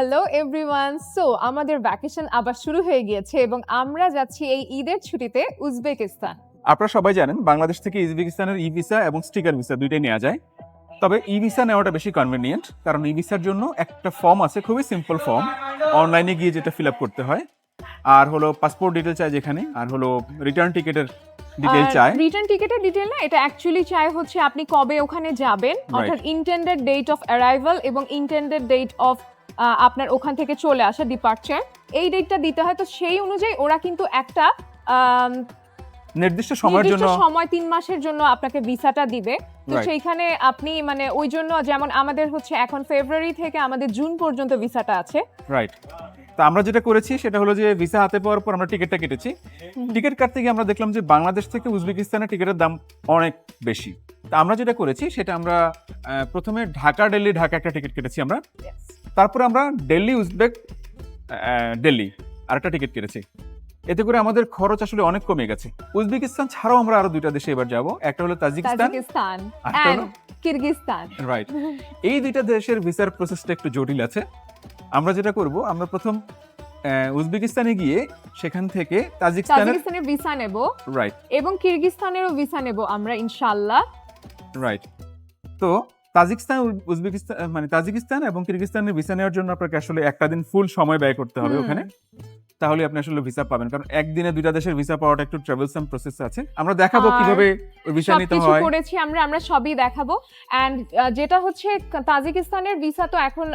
Hello everyone so আমাদের vacation আবার শুরু হয়ে গিয়েছে এবং আমরা যাচ্ছি এই ঈদের ছুটিতে উজবেকিস্তান। আপনারা সবাই জানেন বাংলাদেশ থেকে উজবেকিস্তানের ই ভিসা এবং স্টিকার ভিসা দুইটাই নেওয়া যায়। তবে ই ভিসা নেওয়াটা বেশি কনভেনিয়েন্ট কারণ ই ভিসার জন্য একটা ফর্ম আছে খুবই সিম্পল ফর্ম অনলাইনে গিয়ে যেটা ফিল আপ করতে হয়। আর হলো পাসপোর্ট ডিটেল চাই যেখানে আর হলো রিটার্ন টিকেটের ডিটেল চাই। রিটার্ন টিকেটের ডিটেল না এটা অ্যাকচুয়ালি চাই হচ্ছে আপনি কবে ওখানে যাবেন। অর্থাৎ ইন্টেন্ডেড ডেট অফ অ্যারাইভাল এবং ইন্টেন্ডেড ডেট অফ আপনার ওখান থেকে চলে আসে ডিপার্চার এই ডেটটা দিতে হয় তো সেই অনুযায়ী ওরা কিন্তু একটা নির্দিষ্ট সময়ের জন্য সময় তিন মাসের জন্য আপনাকে ভিসাটা দিবে। তো সেইখানে আপনি মানে ওই জন্য যেমন আমাদের হচ্ছে এখন ফেব্রুয়ারি থেকে আমাদের জুন পর্যন্ত ভিসাটা আছে। রাইট তো আমরা যেটা করেছি সেটা হলো যে ভিসা হাতে পাওয়ার পর আমরা টিকিটটা কেটেছি। টিকিট কাটতে গিয়ে আমরা দেখলাম যে বাংলাদেশ থেকে উজবেকিস্তানের টিকিটের দাম অনেক বেশি। তা আমরা যেটা করেছি সেটা আমরা প্রথমে ঢাকা দিল্লি ঢাকা একটা টিকিট কেটেছি আমরা। তারপরে আমরা দিল্লি উজবেক দিল্লি আরেকটা টিকিট কেটেছি। এতে করে আমাদের খরচ আসলে অনেক কমে গেছে। উজবেকিস্তান ছাড়াও আমরা আরও দুইটা দেশে এবার যাব। একটা হলো তাজিকিস্তান কিরগিস্তান রাইট এই দুইটা দেশের ভিসার প্রসেসটা একটু জটিল আছে। আমরা যেটা করব আমরা প্রথম উজবেকিস্তানে গিয়ে সেখান থেকে তাজিকিস্তানের ভিসা নেব। রাইট এবং কিরগিস্তানেরও ভিসা নেব আমরা ইনশাআল্লাহ। রাইট তো তাজিকিস্তান উজবেকিস্তান মানে তাজিকিস্তান এবং কিরগিস্তানের ভিসা নেওয়ার জন্য আপনাকে আসলে একটা দিন ফুল সময় ব্যয় করতে হবে ওখানে। তাহলে আপনি আসলে ভিসা পাবেন। কারণ একদিনে দুইটা দেশের ভিসা পাওয়াটা একটু ট্রাভেলসাম প্রসেস আছে। আমরা দেখাবো কীভাবে ভিসা নিতে হয়। করেছি আমরা আমরা সবই দেখাবো। এন্ড যেটা হচ্ছে তাজিকিস্তানের ভিসা তো এখন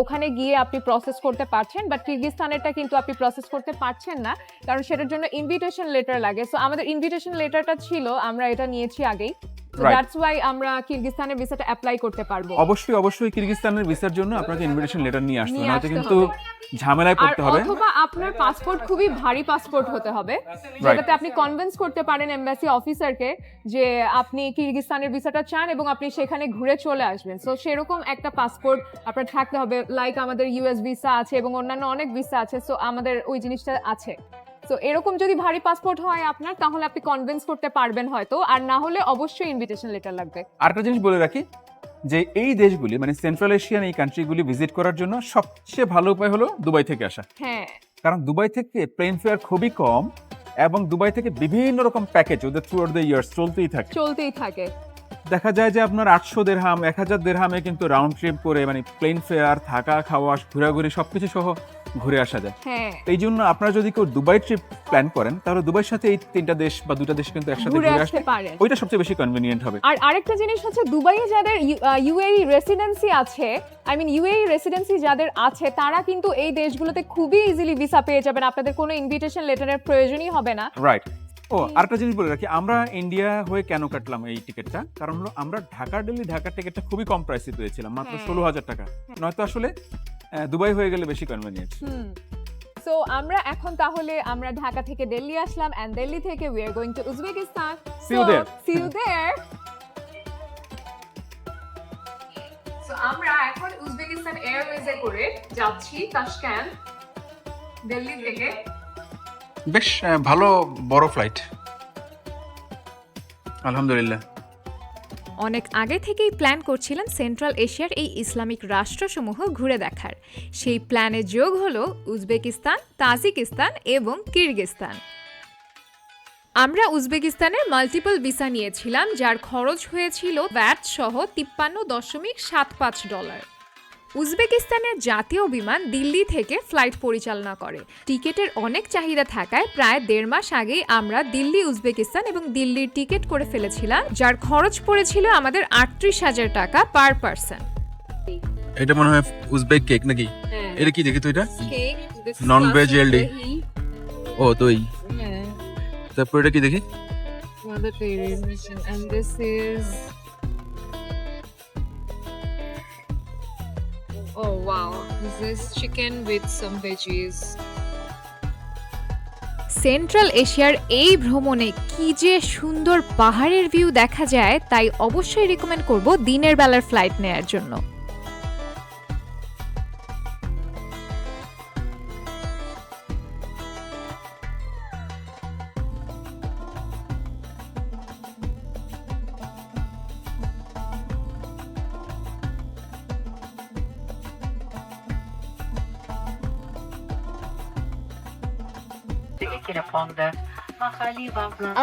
ওখানে গিয়ে আপনি প্রসেস করতে পারছেন বাট কিরগিস্তানেরটা কিন্তু আপনি প্রসেস করতে পারছেন না কারণ সেটার জন্য ইনভিটেশন লেটার লাগে। সো আমাদের ইনভিটেশন লেটারটা ছিল আমরা এটা নিয়েছি আগেই. দ্যাটস ওয়াই আমরা ভিসাটা অ্যাপ্লাই করতে পারব। অবশ্যই অবশ্যই ভিসার জন্য আপনাকে ইনভিটেশন লেটার নিয়ে আসতে হবে কিন্তু ঝামেলায় পড়তে হবে। অথবা আপনার পাসপোর্ট খুবই ভারী পাসপোর্ট হতে হবে যেটাতে আপনি কনভিন্স করতে পারেন এমবাসি অফিসারকে যে আপনি কিরগিস্তানের ভিসাটা চান এবং আপনি সেখানে ঘুরে চলে আসবেন। সো সেরকম একটা পাসপোর্ট আপনার থাকতে হবে লাইক আমাদের ইউএস ভিসা আছে এবং অন্যান্য অনেক ভিসা আছে সো আমাদের ওই জিনিসটা আছে। তো এরকম যদি ভারী পাসপোর্ট হয় আপনার তাহলে আপনি কনভিন্স করতে পারবেন হয়তো। আর না হলে অবশ্যই ইনভিটেশন লেটার লাগবে। আরেকটা জিনিস বলে রাখি যে এই দেশগুলি মানে সেন্ট্রাল এশিয়ান এই কান্ট্রিগুলি ভিজিট করার জন্য সবচেয়ে ভালো উপায় হলো দুবাই থেকে আসা। হ্যাঁ। কারণ দুবাই থেকে প্লেন ফেয়ার খুবই কম এবং দুবাই থেকে বিভিন্ন রকম প্যাকেজ ওদের থ্রু দ্য ইয়ার্স চলতেই থাকে। চলতেই থাকে। দেখা যায় যে আপনার আটশো দেড়হাম এক হাজার দেড়হামে কিন্তু রাউন্ড ট্রিপ করে মানে প্লেন ফেয়ার থাকা খাওয়া ঘোরাঘুরি সবকিছু সহ ঘুরে আসা যায়। হ্যাঁ। এই জন্য আপনারা যদি কেউ দুবাই ট্রিপ প্ল্যান করেন তাহলে দুবাইয়ের সাথে এই তিনটা দেশ বা দুটা দেশ কিন্তু একসাথে ঘুরে ঘুরে আসতে পারে ওইটা সবচেয়ে বেশি কনভেনিয়েন্ট হবে। আর আরেকটা জিনিস হচ্ছে দুবাইয়ে যাদের ইউএই রেসিডেন্সি আছে আই মিন ইউএই রেসিডেন্সি যাদের আছে তারা কিন্তু এই দেশগুলোতে খুবই ইজিলি ভিসা পেয়ে যাবেন। আপনাদের কোনো ইনভিটেশন লেটারের প্রয়োজনই হবে না। রাইট ও আরেকটা জিনিস বলে রাখি আমরা ইন্ডিয়া হয়ে কেন কাটলাম এই টিকিটটা? কারণ হলো আমরা ঢাকা দিল্লি ঢাকার টিকিটটা খুবই কম প্রাইসে পেয়েছিলাম মাত্র হ্যাঁ। ষোলো হাজার টাকা নয়তো আসলে দুবাই হয়ে গেলে বেশি কনভিনিয়েন্ট সো আমরা এখন তাহলে আমরা ঢাকা থেকে দিল্লি আসলাম এন্ড দিল্লি থেকে we are going to Uzbekistan See you there. See you there so আমরা এখন উজবেকিস্তান এয়ারওয়েজে করে যাচ্ছি তাশক্যান্ট দিল্লি থেকে। বেশ ভালো বড় ফ্লাইট আলহামদুলিল্লাহ। অনেক আগে থেকেই প্ল্যান করছিলাম সেন্ট্রাল এশিয়ার এই ইসলামিক রাষ্ট্রসমূহ ঘুরে দেখার। সেই প্ল্যানে যোগ হলো উজবেকিস্তান, তাজিকিস্তান এবং কিরগিস্তান আমরা উজবেকিস্তানের মাল্টিপল ভিসা নিয়েছিলাম, যার খরচ হয়েছিল ব্যাট সহ তিপ্পান্ন দশমিক সাত পাঁচ ডলার। উজবেকিস্তানের জাতীয় বিমান দিল্লি থেকে ফ্লাইট পরিচালনা করে। টিকেটের অনেক চাহিদা থাকায় প্রায় দেড় মাস আগেই আমরা দিল্লি উজবেকিস্তান এবং দিল্লির টিকিট করে ফেলেছিলাম যার খরচ পড়েছিল আমাদের আটত্রিশ হাজার টাকা পার পার্সন। এটা মনে হয় উজবেক কেক নাকি? হ্যাঁ। এটা কি দেখি তো এটা? Cake Non-veg LD. ও দই। তারপর এটা কি দেখি? and this is oh wow. This is chicken with some veggies. Central এশিয়ার এই ভ্রমণে কি যে সুন্দর পাহাড়ের ভিউ দেখা যায়, তাই অবশ্যই রেকমেন্ড করব দিনের বেলার ফ্লাইট নেয়ার জন্য।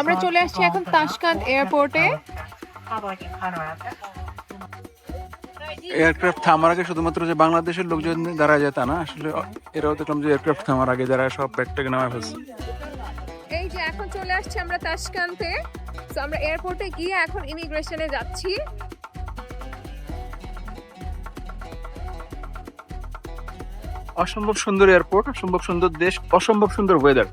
আমরা চলে আসছি এখন তাশকান্দ এয়ারপোর্টে। এয়ারক্রাফট থামার আগে শুধুমাত্র যে বাংলাদেশের লোকজন দাঁড়া যায় তা না আসলে এরাও দেখলাম যে এয়ারক্রাফট থামার আগে যারা সব ব্যাগটাকে নামায় ফেলছে। এই যে এখন চলে আসছি আমরা তাশকান্তে। তো আমরা এয়ারপোর্টে গিয়ে এখন ইমিগ্রেশনে যাচ্ছি। অসম্ভব সুন্দর এয়ারপোর্ট অসম্ভব সুন্দর দেশ অসম্ভব সুন্দর ওয়েদার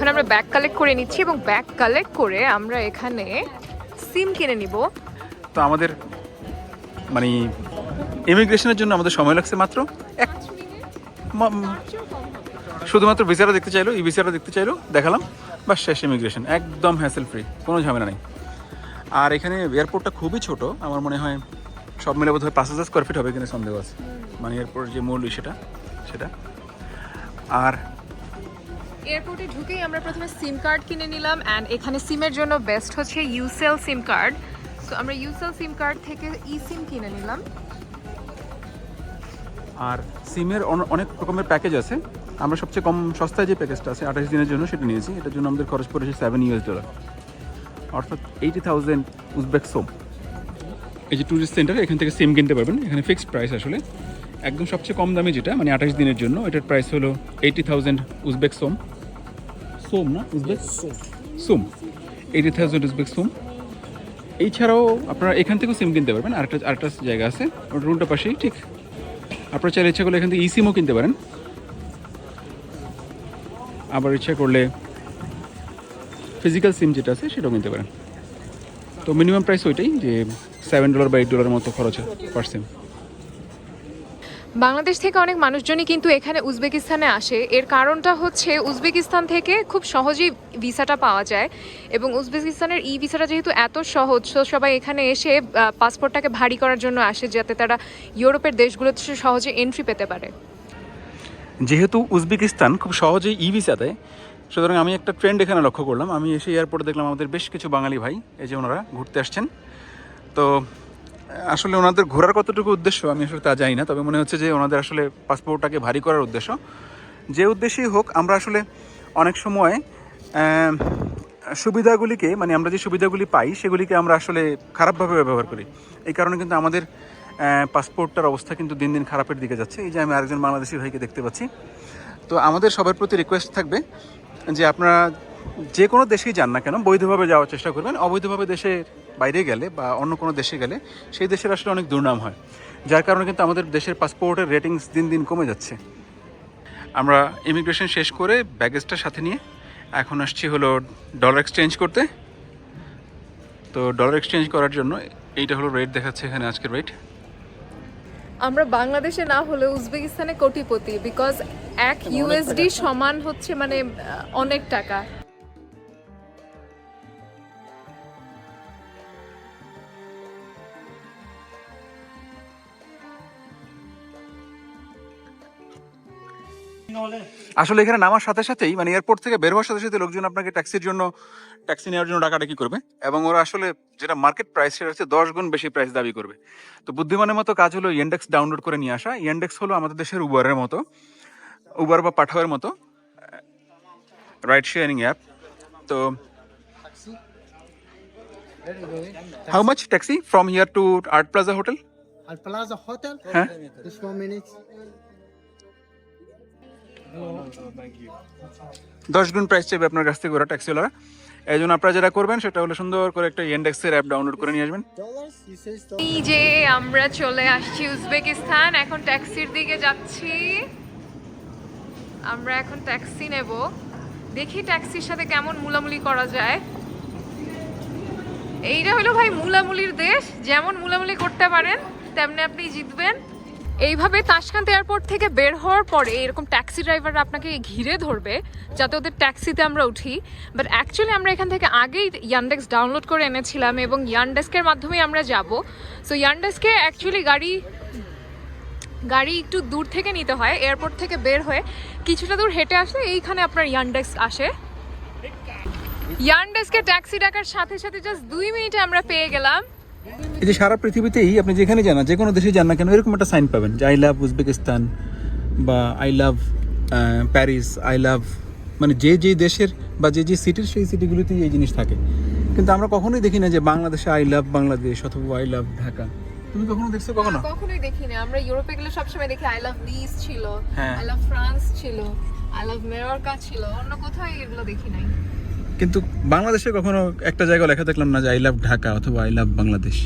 এখন আমরা ব্যাগ কালেক্ট করে নিচ্ছি এবং ব্যাগ কালেক্ট করে আমরা এখানে সিম কিনে নিব। তো আমাদের মানে ইমিগ্রেশনের জন্য আমাদের সময় লাগছে মাত্র এক শুধুমাত্র ভিসাটা দেখতে চাইলো ই ভিসাটা দেখতে চাইলো, দেখালাম বা শেষ ইমিগ্রেশন একদম হ্যাসেল ফ্রি কোনো ঝামেলা নেই। আর এখানে এয়ারপোর্টটা খুবই ছোট, আমার মনে হয় সব মিলে বোধ হয় পাঁচ হাজার স্কোয়ার ফিট হবে কিনা সন্দেহ আছে। মানে এয়ারপোর্ট যে মূল সেটা সেটা। আর এয়ারপোর্টে ঢুকেই আমরা প্রথমে সিম কার্ড কিনে নিলাম অ্যান্ড এখানে সিমের জন্য বেস্ট হচ্ছে ইউসেল সিম কার্ড। তো আমরা ইউসেল সিম কার্ড থেকে ই সিম কিনে নিলাম। আর সিমের অন- অনেক রকমের প্যাকেজ আছে। আমরা সবচেয়ে কম সস্তায় যে প্যাকেজটা আছে, আঠাশ দিনের জন্য সেটা নিয়েছি। এটার জন্য আমাদের খরচ পড়েছে সেভেন ইউএস ডলার অর্থাৎ এইটি থাউজেন্ড উজবেক সোম এই যে ট্যুরিস্ট সেন্টার এখান থেকে সিম কিনতে পারবেন। এখানে ফিক্সড প্রাইস আসলে। একদম সবচেয়ে কম দামে যেটা মানে আঠাশ দিনের জন্য এটার প্রাইস হলো এইটি থাউজেন্ড উজবেক সোম। সোম না? Uzbek som. Eighty thousand Uzbek som. এছাড়াও আপনারা এখান থেকেও সিম কিনতে পারবেন আরেকটা আরেকটা জায়গা আছে রুলটা পাশেই ঠিক। আপনারা চাইলে ইচ্ছা করলে এখান থেকে ইসিমও কিনতে পারেন। আবার ইচ্ছা করলে ফিজিক্যাল সিম যেটা আছে সেটাও কিনতে পারেন। তো মিনিমাম প্রাইস ওইটাই যে সেভেন ডলার বা এইট ডলারের মতো খরচ হয় পার সিম বাংলাদেশ থেকে অনেক মানুষজনই কিন্তু এখানে উজবেকিস্তানে আসে। এর কারণটা হচ্ছে উজবেকিস্তান থেকে খুব সহজেই ভিসাটা পাওয়া যায় এবং উজবেকিস্তানের ই ভিসাটা যেহেতু এত সহজ, তো সবাই এখানে এসে পাসপোর্টটাকে ভারী করার জন্য আসে যাতে তারা ইউরোপের দেশগুলোতে সহজে এন্ট্রি পেতে পারে। যেহেতু উজবেকিস্তান খুব সহজেই ই ভিসা দেয়, সুতরাং আমি একটা ট্রেন্ড এখানে লক্ষ্য করলাম। আমি এসে এয়ারপোর্টে দেখলাম আমাদের বেশ কিছু বাঙালি ভাই, এই যে ওনারা ঘুরতে আসছেন। তো আসলে ওনাদের ঘোরার কতটুকু উদ্দেশ্য আমি আসলে তা জানি না, তবে মনে হচ্ছে যে ওনাদের আসলে পাসপোর্টটাকে ভারী করার উদ্দেশ্য। যে উদ্দেশ্যেই হোক, আমরা আসলে অনেক সময় সুবিধাগুলিকে মানে আমরা যে সুবিধাগুলি পাই, সেগুলিকে আমরা আসলে খারাপভাবে ব্যবহার করি। এই কারণে কিন্তু আমাদের পাসপোর্টটার অবস্থা কিন্তু দিন দিন খারাপের দিকে যাচ্ছে। এই যে আমি আরেকজন বাংলাদেশি ভাইকে দেখতে পাচ্ছি। তো আমাদের সবার প্রতি রিকোয়েস্ট থাকবে যে আপনারা যে কোনো দেশেই যান না কেন, বৈধভাবে যাওয়ার চেষ্টা করবেন। অবৈধভাবে দেশের বাইরে গেলে বা অন্য কোনো দেশে গেলে সেই দেশের আসলে অনেক দুর্নাম হয়। যার কারণে কিন্তু আমাদের দেশের পাসপোর্টের রেটিংস দিন দিন কমে যাচ্ছে। আমরা ইমিগ্রেশন শেষ করে ব্যাগেজটা সাথে নিয়ে এখন আসছি হলো ডলার এক্সচেঞ্জ করতে। তো ডলার এক্সচেঞ্জ করার জন্য এইটা হলো রেট দেখাচ্ছে এখানে আজকের রেট আমরা বাংলাদেশে না হলে উজবেকিস্তানে কোটিপতি বিকজ এক ইউএসডি সমান হচ্ছে মানে অনেক টাকা। আসলে এখানে নামার সাথে সাথেই মানে এয়ারপোর্ট থেকে বের হওয়ার সাথে সাথে লোকজন আপনাকে ট্যাক্সির জন্য ট্যাক্সি নেওয়ার জন্য ডাকাডাকি করবে এবং ওরা আসলে যেটা মার্কেট প্রাইস সেটা হচ্ছে দশ গুণ বেশি প্রাইস দাবি করবে তো বুদ্ধিমানের মতো কাজ হলো ইন্ডেক্স ডাউনলোড করে নিয়ে আসা ইন্ডেক্স হলো আমাদের দেশের উবারের মতো উবার বা পাঠাওয়ের মতো রাইড শেয়ারিং অ্যাপ তো how much taxi from here to art plaza hotel Al Plaza Hotel. Huh? Just. দশ গুণ প্রাইস চাইবে আপনার কাছ থেকে ওরা ট্যাক্সিওয়ালারা এই জন্য আপনারা যেটা করবেন, সেটা হলো সুন্দর করে একটা ইন্ডেক্সের অ্যাপ ডাউনলোড করে নিয়ে আসবেন. এই যে আমরা চলে আসছি উজবেকিস্তান, এখন ট্যাক্সির দিকে যাচ্ছি। আমরা এখন ট্যাক্সি নেব। দেখি ট্যাক্সির সাথে কেমন মুলামুলি করা যায়। এইটা হলো ভাই মুলামুলির দেশ, যেমন মুলামুলি করতে পারেন, তেমনি আপনি জিতবেন। এইভাবে তাসকান্ত এয়ারপোর্ট থেকে বের হওয়ার পরে এরকম ট্যাক্সি ড্রাইভাররা আপনাকে ঘিরে ধরবে, যাতে ওদের ট্যাক্সিতে আমরা উঠি। বাট অ্যাকচুয়ালি আমরা এখান থেকে আগেই ইয়ানডেক্স ডাউনলোড করে এনেছিলাম এবং ইয়ানডেস্কের মাধ্যমে আমরা যাব। সো ইয়ানডেস্কে অ্যাকচুয়ালি গাড়ি গাড়ি একটু দূর থেকে নিতে হয়, এয়ারপোর্ট থেকে বের হয়ে কিছুটা দূর হেঁটে আসলে এইখানে আপনার ইয়ানডেস্ক আসে। ইয়ানডেস্কে ট্যাক্সি ডাকার সাথে সাথে জাস্ট দুই মিনিটে আমরা পেয়ে গেলাম। এই যে সারা পৃথিবীতেই আপনি যেখানে যান যে কোনো দেশে যান না কেন এরকম একটা সাইন পাবেন যে আই লাভ উজবেকিস্তান বা I love Paris I love মানে যে যে দেশের বা যে যে সিটির সেই সিটিগুলিতেই এই জিনিস থাকে। কিন্তু আমরা কখনোই দেখি না যে বাংলাদেশে আই লাভ বাংলাদেশ অথবা আই লাভ ঢাকা তুমি কখনো দেখছ কখনো? কখনোই দেখি না। আমরা ইউরোপে গেলে সবসময় দেখি আই লাভ নিস ছিল। আই লাভ ফ্রান্স ছিল আই লাভ মেয়রকা ছিল অন্য কোথাও এগুলো দেখি নাই। কিন্তু বাংলাদেশে কখনো একটা জায়গায় লেখা দেখলাম না যে আই লাভ ঢাকা অথবা আই লাভ বাংলাদেশ।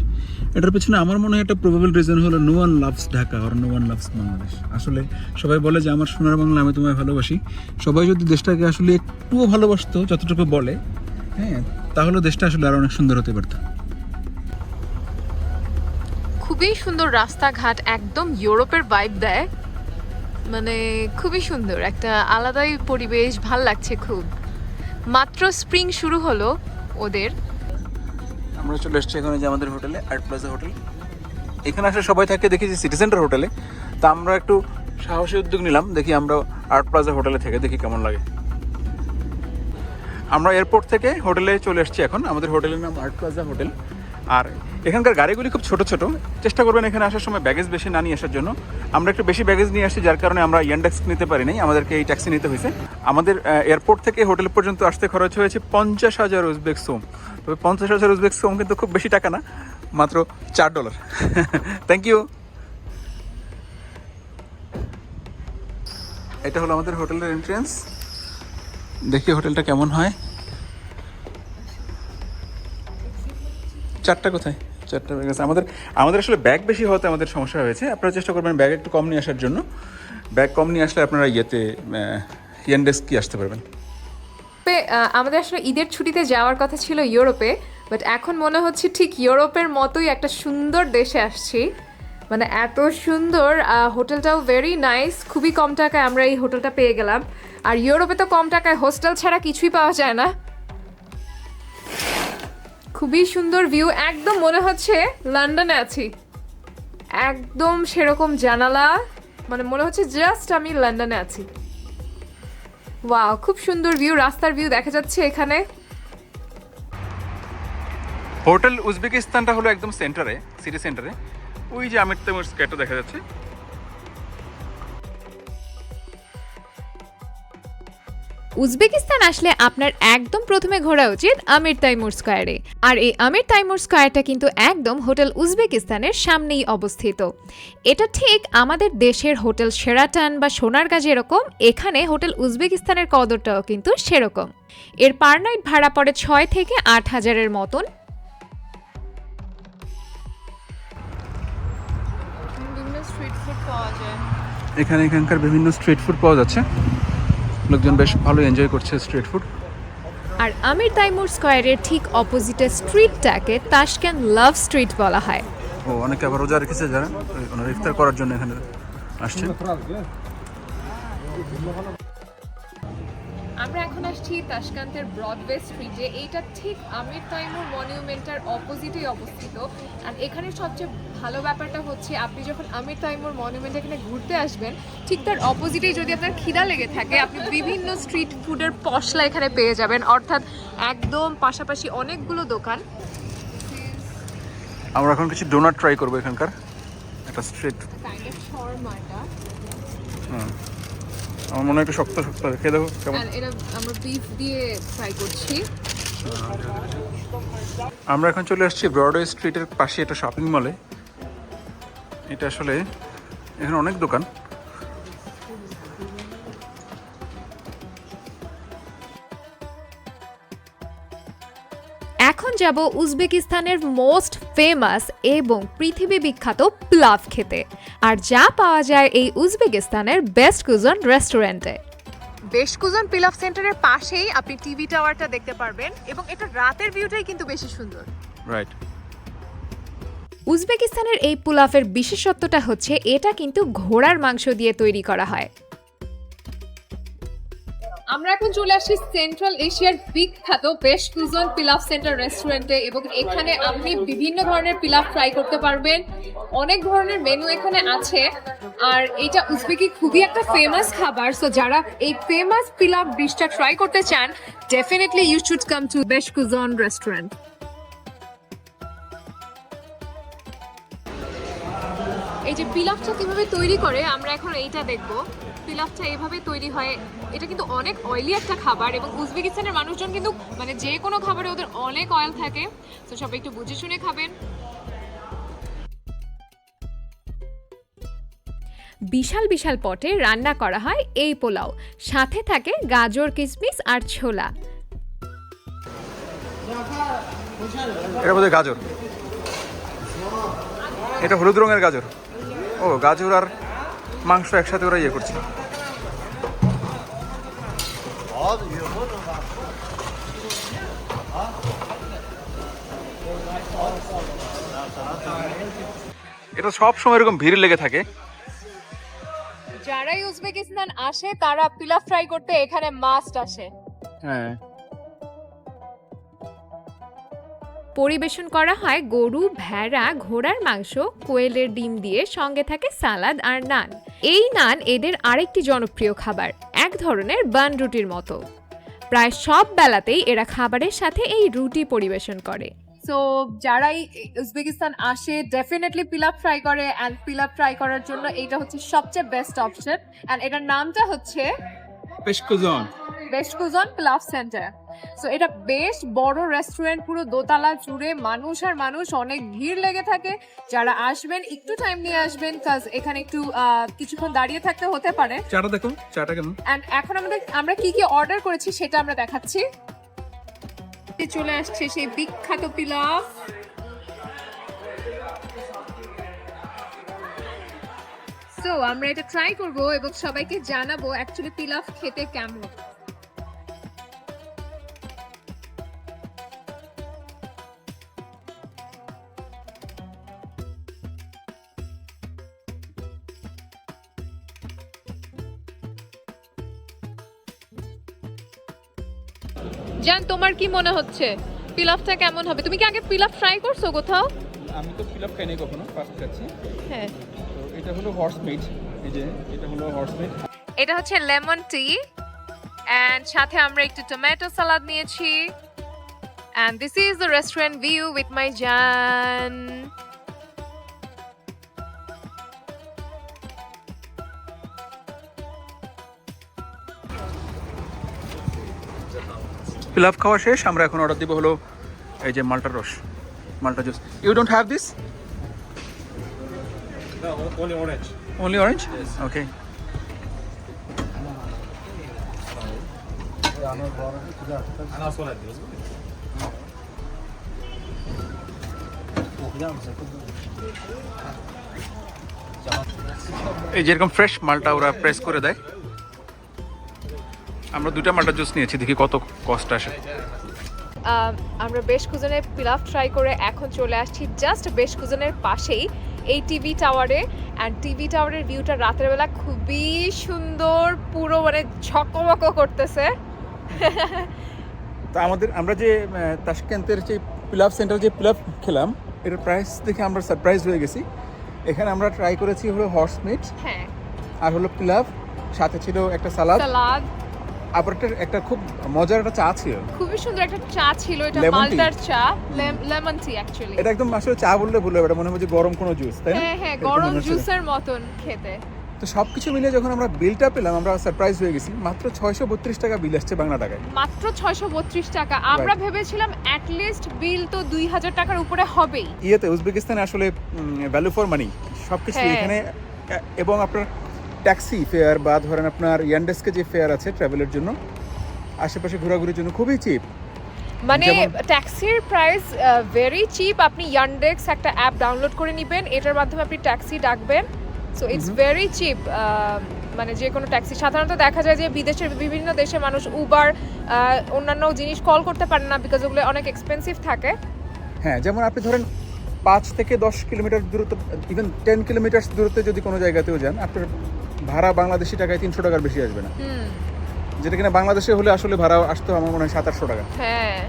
এটার পেছনে আমার মনে হয় একটা প্রবাবল রিজন হলো নো ওয়ান লাভস ঢাকা আর নো ওয়ান লাভস বাংলাদেশ। আসলে সবাই বলে যে আমার সোনার বাংলা আমি তোমায় ভালোবাসি। সবাই যদি দেশটাকে আসলে একটুও ভালোবাসতো, যতটুকু বলে হ্যাঁ তাহলে দেশটা আসলে আরও অনেক সুন্দর হতে পারতো। খুবই সুন্দর রাস্তাঘাট, একদম ইউরোপের ভাইব দেয়। মানে খুবই সুন্দর, একটা আলাদাই পরিবেশ, ভালো লাগছে খুব। মাত্র স্প্রিং শুরু হলো ওদের। আমরা চলে এসেছি এখানে যে আমাদের হোটেলে আর্ট প্লাজা হোটেল। এখানে আসলে সবাই থাকে দেখি যে সিটি সেন্টার হোটেলে। তা আমরা একটু সাহসী উদ্যোগ নিলাম, দেখি আমরা আর্ট প্লাজা হোটেলে থেকে দেখি কেমন লাগে। আমরা এয়ারপোর্ট থেকে হোটেলে চলে এসেছি এখন। আমাদের হোটেলের নাম আর্ট প্লাজা হোটেল। আর এখানকার গাড়িগুলি খুব ছোট ছোট। চেষ্টা করবেন এখানে আসার সময় ব্যাগেজ বেশি না নিয়ে আসার জন্য। আমরা একটু বেশি ব্যাগেজ নিয়ে আসছি, যার কারণে আমরা ইয়ানডেক্স নিতে পারি নাই। আমাদেরকে এই ট্যাক্সি নিতে হয়েছে। আমাদের এয়ারপোর্ট থেকে হোটেল পর্যন্ত আসতে খরচ হয়েছে পঞ্চাশ হাজার উজবেক সোম তবে পঞ্চাশ হাজার উজবেক সোম কিন্তু খুব বেশি টাকা না, মাত্র চার ডলার থ্যাংক ইউ এটা হলো আমাদের হোটেলের এন্ট্রেন্স দেখি হোটেলটা কেমন হয়। চারটা কোথায়? চারটা ব্যাগ আছে। আমাদের আমাদের আসলে ব্যাগ বেশি হওয়াতে আমাদের সমস্যা হয়েছে। আপনারা চেষ্টা করবেন ব্যাগ একটু কম নিয়ে আসার জন্য। ব্যাগ কম নিয়ে আসলে আপনারা ইয়েতে ইয়ানডেস্ক আসতে পারবেন। আমাদের আসলে ঈদের ছুটিতে যাওয়ার কথা ছিল ইউরোপে বাট এখন মনে হচ্ছে ঠিক ইউরোপের মতোই একটা সুন্দর দেশে আসছি। মানে এত সুন্দর হোটেলটাও ভেরি নাইস খুবই কম টাকায় আমরা এই হোটেলটা পেয়ে গেলাম। আর ইউরোপে তো কম টাকায় হোস্টেল ছাড়া কিছুই পাওয়া যায় না। খুবই সুন্দর ভিউ একদম মনে হচ্ছে লন্ডনে আছি। একদম সেরকম জানালা মানে মনে হচ্ছে জাস্ট আমি লন্ডনে আছি। ওয়াও খুব সুন্দর ভিউ রাস্তার ভিউ দেখা যাচ্ছে এখানে। হোটেল উজবেকিস্তানটা হলো একদম সেন্টারে সিটি সেন্টারে ওই যে আমির তেমুর স্কেটটা দেখা যাচ্ছে। উজবেকিস্তান আসলে আপনার একদম প্রথমে ঘোরা উচিত আমির তাইমুর স্কোয়ারে। আর এই আমির তাইমুর স্কোয়ারটা কিন্তু একদম হোটেল উজবেকিস্তানের সামনেই অবস্থিত। এটা ঠিক আমাদের দেশের হোটেল সেরাটান বা সোনারগাঁ যেরকম এখানে হোটেল উজবেকিস্তানের কদরটাও কিন্তু সেরকম। এর পার নাইট ভাড়া পড়ে ছয় থেকে আট হাজারের মতন। বিভিন্ন ফুড পাওয়া যায়। এখানে এখানকার বিভিন্ন স্ট্রিট ফুড পাওয়া যাচ্ছে। লোকজন বেশ ভালো এনজয় করছে স্ট্রিট ফুড আর আমির তাইমুর স্কোয়ারের ঠিক অপোজিটে স্ট্রিটটাকে তাশকেন লাভ স্ট্রিট বলা হয়। ও অনেকে আবার রোজা রেখেছে যারা ওনার ইফতার করার জন্য এখানে আসছে। আসছি তাশকান্তের ব্রডওয়ে স্ট্রিটে এইটা ঠিক আমির তাইমুর মনিউমেন্টার অপোজিটেই অবস্থিত। আর এখানে সবচেয়ে ভালো ব্যাপারটা হচ্ছে আপনি যখন আমির তাইমুর মনিউমেন্ট এখানে ঘুরতে আসবেন ঠিক তার অপোজিটেই যদি আপনার খিদা লেগে থাকে আপনি বিভিন্ন স্ট্রিট ফুডের পশলা এখানে পেয়ে যাবেন। অর্থাৎ একদম পাশাপাশি অনেকগুলো দোকান। আমরা এখন কিছু ডোনাট ট্রাই করব এখানকার। একটা স্ট্রিট শর্মাটা। আমার মনে হয় একটু শক্ত শক্ত খেয়ে দেখো কেমন। এটা আমরা বিফ দিয়ে ফ্রাই করছি। আমরা এখন চলে আসছি ব্রডওয়ে স্ট্রিটের পাশে একটা শপিং মলে এটা আসলে এখানে অনেক দোকান। এখন যাব উজবেকিস্তানের মোস্ট ফেমাস এবং পৃথিবী বিখ্যাত প্লাভ খেতে। আর যা পাওয়া যায় এই উজবেকিস্তানের বেস্ট কুজন রেস্টুরেন্টে বেশকুজন পিলাফ সেন্টারের পাশেই আপনি টিভি টাওয়ারটা দেখতে পারবেন এবং এটা রাতের ভিউটাই কিন্তু বেশি সুন্দর। রাইট উজবেকিস্তানের এই পুলাফের বিশেষত্বটা হচ্ছে এটা কিন্তু ঘোড়ার মাংস দিয়ে তৈরি করা হয়। আমরা এখন চলে আসি সেন্ট্রাল এশিয়ার বিখ্যাত বেস্ট কুজন পিলাফ সেন্টার রেস্টুরেন্টে এবং এখানে আপনি বিভিন্ন ধরনের পিলাফ ট্রাই করতে পারবেন। অনেক ধরনের মেনু এখানে আছে। আর এটা উজবেকি খুবই একটা ফেমাস খাবার। সো যারা এই ফেমাস পিলাফ ডিশটা ট্রাই করতে চান definitely you should come to best Qozon restaurant এই যে পিলাফটা কীভাবে তৈরি করে, আমরা এখন এইটা দেখব। পিলাফটা এভাবে তৈরি হয় এটা কিন্তু অনেক অয়েলি একটা খাবার এবং উজবেকিস্তানের মানুষজন কিন্তু মানে যে কোনো খাবারে ওদের অনেক অয়েল থাকে। তো সবাই একটু বুঝে শুনে খাবেন। বিশাল বিশাল পটে রান্না করা হয় এই পোলাও। সাথে থাকে গাজর কিশমিশ আর ছোলা। এটা বোধহয় গাজর। এটা হলুদ রঙের গাজর। ও গাজর আর মাংস একসাথে ওরা ইয়ে করছে এটা সব সময় এরকম ভিড় লেগে থাকে। যারাই উজবেকিস্তান আসে তারা পিলাফ ফ্রাই করতে এখানে মাস্ট আসে। হ্যাঁ। পরিবেশন করা হয় গরু ভেড়া ঘোড়ার মাংস কোয়েলের ডিম দিয়ে সঙ্গে থাকে সালাদ আর নান। এই নান এদের আরেকটি জনপ্রিয় খাবার এক ধরনের বান রুটির মতো। প্রায় সব বেলাতেই এরা খাবারের সাথে এই রুটি পরিবেশন করে। সো যারাই উজবেকিস্তান আসে ডেফিনেটলি পিলাপ ট্রাই করে অ্যান্ড পিলাপ ট্রাই করার জন্য এইটা হচ্ছে সবচেয়ে বেস্ট অপশন অ্যান্ড এটার নামটা হচ্ছে Besh Qozon best Qozon pilaf center so এটা বেশ বড় রেস্টুরেন্ট পুরো দোতলা জুড়ে মানুষ আর মানুষ অনেক ভিড় লেগে থাকে। যারা আসবেন একটু টাইম নিয়ে আসবেন কাজ এখানে একটু কিছুক্ষণ দাঁড়িয়ে থাকতে হতে পারে। চাটা দেখুন চাটা কেমন? অ্যান্ড এখন আমাদের আমরা কি কি অর্ডার করেছি সেটা আমরা দেখাচ্ছি। চলে আসছে সেই বিখ্যাত পিলাফ সো আমরা এটা ট্রাই করব এবং সবাইকে জানাব অ্যাকচুয়ালি পিলাফ খেতে কেমন। জান তোমার কি মনে হচ্ছে? পিলাফটা কেমন হবে? তুমি কি আগে পিলাফ ট্রাই করছ কোথাও? আমি তো পিলাপ খাইনি কখনো ফার্স্ট খাচ্ছি। হ্যাঁ। তো এটা হলো হর্স মিট এই যে এটা হলো হর্স মিট এটা হচ্ছে লেমন টি অ্যান্ড সাথে আমরা একটু টমেটো সালাদ নিয়েছি। And this is the restaurant view with my জান। পিলাফ খাওয়া শেষ আমরা এখন অর্ডার দিব হলো এই যে মালটা রস মাল্টা juice you don't have this only orange Only এই যেরকম ফ্রেশ মালটা ওরা প্রেস করে দেয় আমরা দুটা মালটা জুস নিয়েছি দেখি কত কষ্ট আসে। আমরা বেশ কুজনের পিলাফ ট্রাই করে এখন চলে আসছি জাস্ট বেশ কুজনের পাশেই এই টিভি টাওয়ারে অ্যান্ড টিভি টাওয়ারের ভিউটা রাতের বেলা খুবই সুন্দর পুরো মানে ঝকমক করতেছে। তা আমাদের আমরা যে আহ, তাশকেন্তের যে পিলাফ সেন্টার যে পিলাফ খেলাম এটার প্রাইস দেখে আমরা সারপ্রাইজ হয়ে গেছি। এখানে আমরা ট্রাই করেছি হলো হর্স মিট হ্যাঁ। আর হলো পিলাফ সাথে ছিল একটা সালাদ সালাদ আবার একটা একটা খুব মজার একটা চা ছিল। খুবই সুন্দর একটা চা ছিল এটা? মালটার চা লেমন টি অ্যাকচুয়ালি এটা একদম আসলে চা বললে ভুল হবে এটা মনে হচ্ছে গরম কোনো জুস তাই না? হ্যাঁ হ্যাঁ গরম জুসের মতন খেতে। তো সব কিছু মিলে যখন আমরা বিলটা পেলাম আমরা সারপ্রাইজ হয়ে গেছি মাত্র ছয়শো বত্রিশ টাকা বিল আসছে বাংলা টাকায়। মাত্র ছয়শো বত্রিশ টাকা। আমরা ভেবেছিলাম অ্যাটলিস্ট বিল তো দুই হাজার টাকার উপরে হবেই। ইয়েতে উজবেকিস্তানে আসলে ভ্যালু ফর মানি সব কিছু হ্যাঁ। এখানে এবং আপনার ট্যাক্সি ফেয়ার বা ধরেন আপনার ইয়ান্ডেস্কে যে ফেয়ার আছে ট্রাভেলের জন্য আশেপাশে ঘোরাঘুরির জন্য খুবই চিপ মানে ট্যাক্সির প্রাইস ভেরি চিপ আপনি ইয়ান্ডেক্স একটা অ্যাপ ডাউনলোড করে নেবেন এটার মাধ্যমে আপনি ট্যাক্সি ডাকবেন। সো ইটস ভেরি চিপ মানে যে কোনো ট্যাক্সি। সাধারণত দেখা যায় যে বিদেশের বিভিন্ন দেশের মানুষ উবার অন্যান্য জিনিস কল করতে পারে না বিকজ ওগুলো অনেক এক্সপেন্সিভ থাকে। হ্যাঁ যেমন আপনি ধরেন পাঁচ থেকে দশ কিলোমিটার দূরত্ব ইভেন টেন কিলোমিটার দূরত্বে যদি কোনো জায়গাতেও যান আপনার ভাড়া বাংলাদেশি টাকায় তিনশো টাকার বেশি আসবে না। যেটা কিনা বাংলাদেশে হলে আসলে ভাড়া আসতো আমার মনে হয় সাত আটশো টাকা। হ্যাঁ।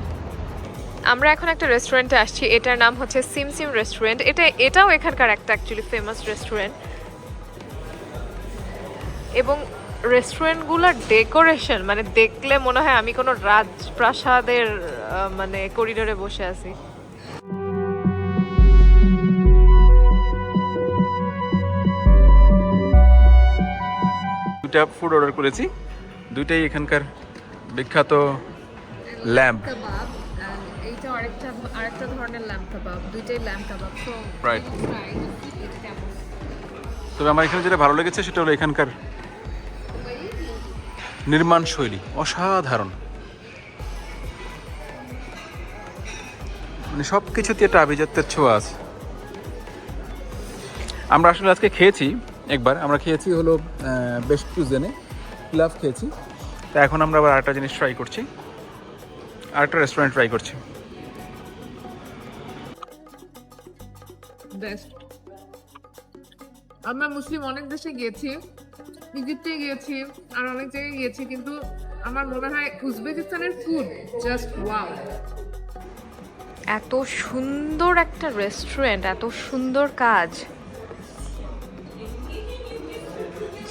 আমরা এখন একটা রেস্টুরেন্টে আসছি এটার নাম হচ্ছে সিমসিম রেস্টুরেন্ট। এটা এটাও এখানকার একটা অ্যাকচুয়ালি ফেমাস রেস্টুরেন্ট এবং রেস্টুরেন্টগুলোর ডেকোরেশন মানে দেখলে মনে হয় আমি কোনো রাজপ্রাসাদের মানে করিডোরে বসে আছি। দুইটা ফুড অর্ডার করেছি। দুইটাই এখানকার বিখ্যাত ল্যাম্প তবে আমার এখানে যেটা ভালো লেগেছে সেটা হলো এখানকার নির্মাণ শৈলী। অসাধারণ। মানে সব কিছুতে একটা আভিজাত্যের ছোঁয়া আছে। আমরা আসলে আজকে খেয়েছি একবার আমরা খেয়েছি হলো বেস্ট টুজেনে প্লাভ খেয়েছি। তা এখন আমরা আবার আরেকটা জিনিস ট্রাই করছি। আরেকটা রেস্টুরেন্ট ট্রাই করছি। বেস্ট আমরা মুসলিম অনেক দেশে গিয়েছি ইজিপ্টে গিয়েছি আর অনেক জায়গায় গিয়েছি কিন্তু আমার মনে হয় উজবেকিস্তানের ফুড জাস্ট ওয়াও এত সুন্দর একটা রেস্টুরেন্ট এত সুন্দর কাজ।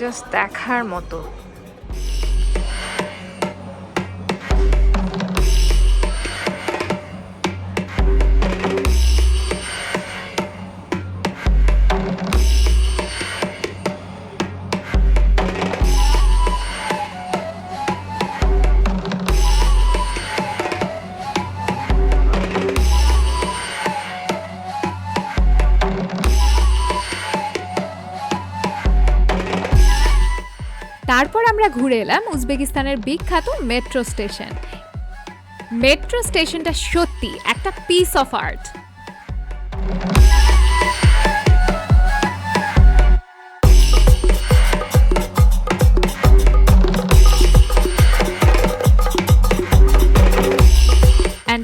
জাস্ট দেখার মতো। তারপর আমরা ঘুরে এলাম উজবেকিস্তানের বিখ্যাত মেট্রো স্টেশন। মেট্রো স্টেশনটা সত্যি একটা পিস অফ আর্ট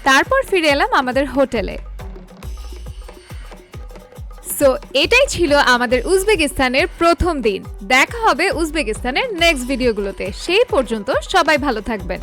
তারপর ফিরে এলাম আমাদের হোটেলে। সো এটাই ছিল আমাদের উজবেকিস্তানের প্রথম দিন। দেখা হবে উজবেকিস্তানের নেক্সট ভিডিওগুলোতে সেই পর্যন্ত সবাই ভালো থাকবেন।